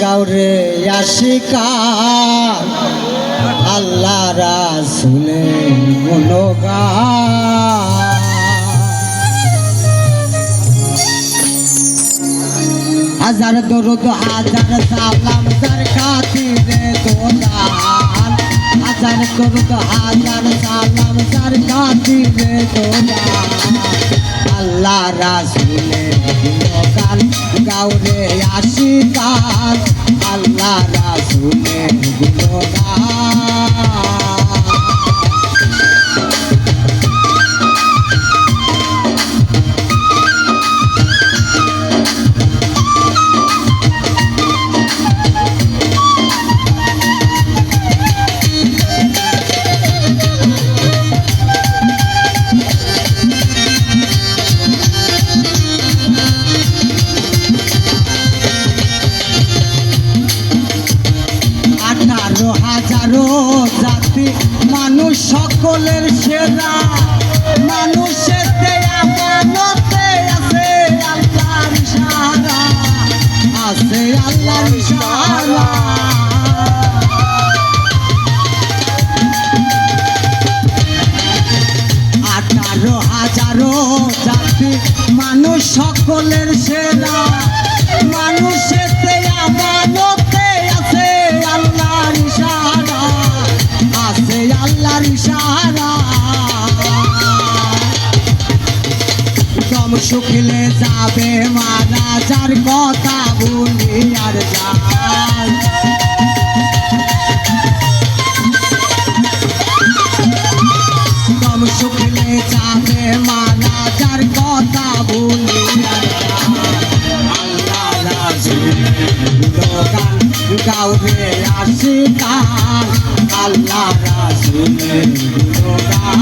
গাউরে আশিকা। আল্লাহ রাসুলে গুণগান হাজার দরুদ, হাজার সালাম যার খাতিরে দোদান। হাজার দরুদ, হাজার সালাম যার খাতিরে দোদান। আল্লাহ রাসুলের গুণগান গাউরে আশিকান আল্লাহ রাসুলের গুণগান। সকলের সেরা। মানুষের আমানতে আছে? আল্লাহর সারা আছে আল্লাহর সারা আঠারো হাজারো জাতি মানুষ সকলের সেরা। মানুষের আমানতে আল্লাহর ইশারা। দম শুকিলে যাবে মারা যার কথা বলি আর যায় দম শুকিলে যাবে মারা যার কথা বলি আর গান গাউরে আসি গান আল্লাহ রাসুলের গান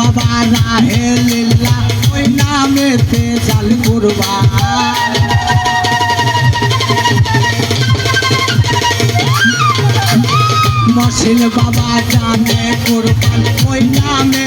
বাবা রাহে লীলা ওই নামেতে জাল করবা মশিল বাবা জানে কুরবান ওই নামে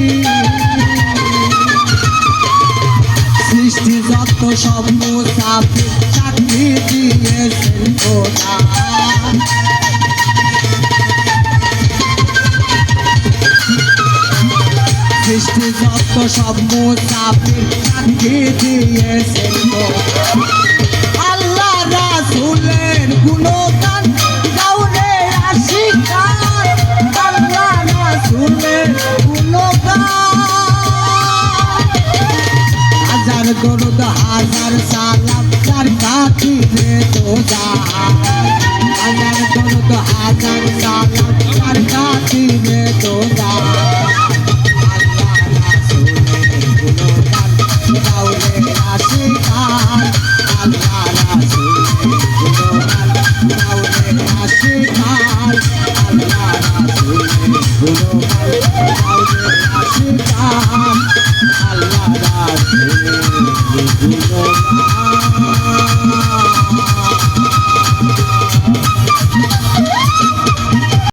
যত সব মুসাফির চাকরি দিয়েছেন আল্লাহ রাসূলের গুণগান গাউরে আশিকার আল্লাহ রাসূলের গুণগান হাজার সালাম তার কাছে তো যা আল্লাহ